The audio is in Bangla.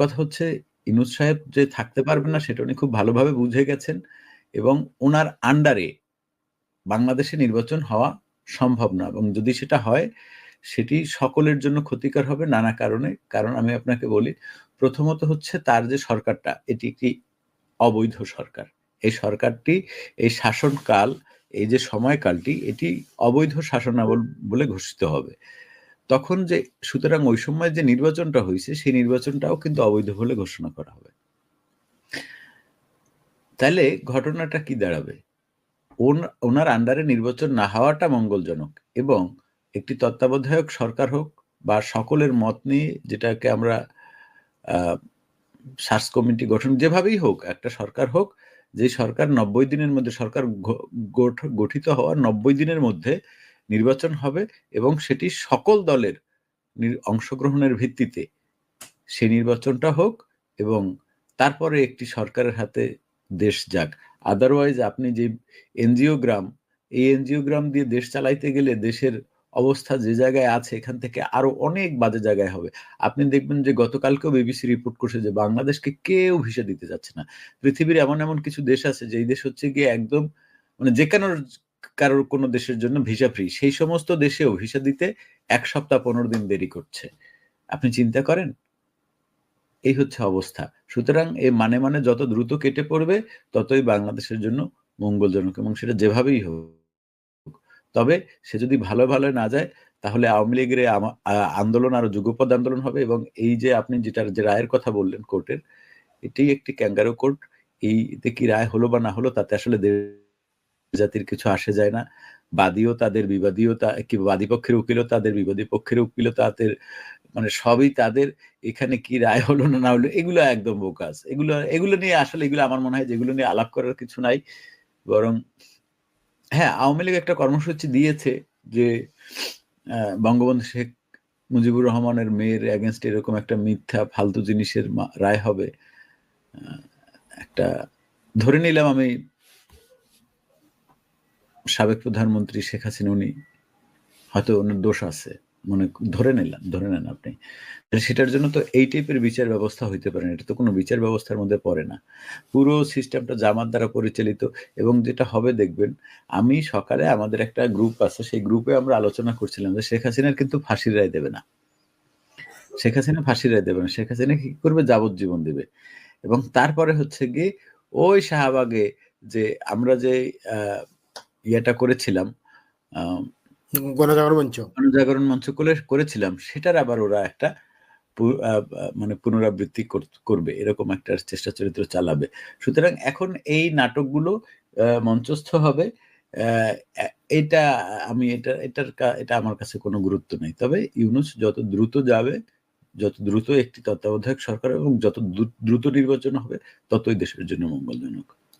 কথা হচ্ছে, ইনুস সাহেব যে থাকতে পারবেন না, সেটা উনি খুব ভালোভাবে বুঝে গেছেন এবং ওনার আন্ডারে বাংলাদেশে নির্বাচন হওয়া সম্ভব না এবং যদি সেটা হয়, সেটি সকলের জন্য ক্ষতিকর হবে নানা কারণে। কারণ আমি আপনাকে বলি, প্রথমত হচ্ছে তার যে সরকারটা, এটি একটি অবৈধ সরকার। এই সরকারটি, এই শাসনকাল, এই যে সময়কালটি, এটি অবৈধ শাসনাবল বলে ঘোষিত হবে। তখন যে, সুতরাং ওই সময় যে নির্বাচনটা হয়েছে সেই নির্বাচনটাও কিন্তু অবৈধ বলে ঘোষণা করা হবে। তাহলে ঘটনাটা কি দাঁড়াবে? ওনার আন্ডারে নির্বাচন না হওয়াটা মঙ্গলজনক এবং একটি তত্ত্বাবধায়ক সরকার হোক বা সকলের মত নিয়ে যেটাকে আমরা সার্চ কমিটি গঠন যেভাবেই হোক, একটা সরকার হোক, যে সরকার নব্বই দিনের মধ্যে, সরকার গঠিত হওয়ার নব্বই দিনের মধ্যে নির্বাচন হবে এবং সেটি সকল দলের অংশগ্রহণের ভিত্তিতে। সে নির্বাচনটা হোক এবং তারপরে একটি সরকারের হাতে দেশ যাক। আদারওয়াইজ আপনি যে এনজিও গ্রাম, এই এনজিও গ্রাম দিয়ে দেশ চালাইতে গেলে দেশের অবস্থা যে জায়গায় আছে, এখান থেকে আরও অনেক বাজে জায়গায় হবে। আপনি দেখবেন যে গতকালকেও বিবিসি রিপোর্ট করছে যে বাংলাদেশকে কেউ ভিসা দিতে যাচ্ছে না। পৃথিবীর এমন এমন কিছু দেশ আছে, যেই দেশ হচ্ছে গিয়ে একদম মানে যে কেন কারোর কোনো দেশের জন্য ভিসা ফ্রি সেই সমস্ত দেশেও ভিসা দিতে এক সপ্তাহ পনেরো দিন দেরি করছে। আপনি চিন্তা করেন? এই হচ্ছে অবস্থা। সুতরাং এ মানে মানে যত দ্রুত কেটে পড়বে, ততই বাংলাদেশের জন্য মঙ্গলজনক এবং সেটা যেভাবেই হোক। তবে সে যদি ভালো ভালো না যায়, তাহলে আওয়ামী লীগের আন্দোলন আরও যুগপদ আন্দোলন হবে এবং এই যে আপনি যেটার, যে রায়ের কথা বললেন কোর্টের এটি একটি ক্যাঙ্গারো কোর্ট এইতে কি রায় হলো বা না হলো, তাতে আসলে জাতির কিছু আসে যায় না। বাদীও তাদের বিবাদীও কি বাদী পক্ষের উকিলও তাদের, বিবাদী পক্ষের উকিলও তাদের মানে সবই তাদের, এখানে কি রায় হলো না না হলো, এগুলো একদম বোকাস। এগুলো এগুলো নিয়ে আসলে, এগুলো আমার মনে হয় যেগুলো নিয়ে আলাপ করার কিছু নাই। বরং হ্যাঁ আওয়ামী লীগ একটা কর্মসূচি দিয়েছে যে বঙ্গবন্ধু শেখ মুজিবুর রহমানের মেয়ের এগেনস্ট এরকম একটা মিথ্যা, ফালতু জিনিসের রায় হবে। একটা, ধরে নিলাম আমি সাবেক প্রধানমন্ত্রী শেখ হাসিনা, উনি হয়তো ওনার দোষ আছে, মনে ধরে নিলাম, ধরে নেন আপনি। সেটার জন্য তো এই টাইপের বিচার ব্যবস্থা হইতে পারে না, এটা তো কোনো বিচার ব্যবস্থার মধ্যে পড়ে না। পুরো সিস্টেমটা জামাত দ্বারা পরিচালিত এবং যেটা হবে দেখবেন, আমি সকালে আমাদের একটা গ্রুপ আছে, সেই গ্রুপে আমরা আলোচনা করছিলাম যে শেখ হাসিনার কিন্তু ফাঁসির রায় দেবে না। শেখ হাসিনা ফাঁসির রায় দেবে না, শেখ হাসিনা কি করবে? যাবজ্জীবন দেবে। এবং তারপরে হচ্ছে গিয়ে ওই শাহবাগে যে আমরা যে ইয়েটা করেছিলাম গণজাগরণ মঞ্চ। গণজাগরণ মঞ্চ করেছিলাম সেটার আবার ওরা একটা মানে পুনরাবৃত্তি করবে এরকম একটা চেষ্টা চরিত্র চালাবে। সুতরাং এখন এই নাটকগুলো মঞ্চস্থ হবে এটা আমি এটা এটার এটা আমার কাছে কোনো গুরুত্ব নেই। তবে ইউনুস যত দ্রুত যাবে যত দ্রুত একটি তত্ত্বাবধায়ক সরকার এবং যত দ্রুত নির্বাচন হবে ততই দেশের জন্য মঙ্গলজনক।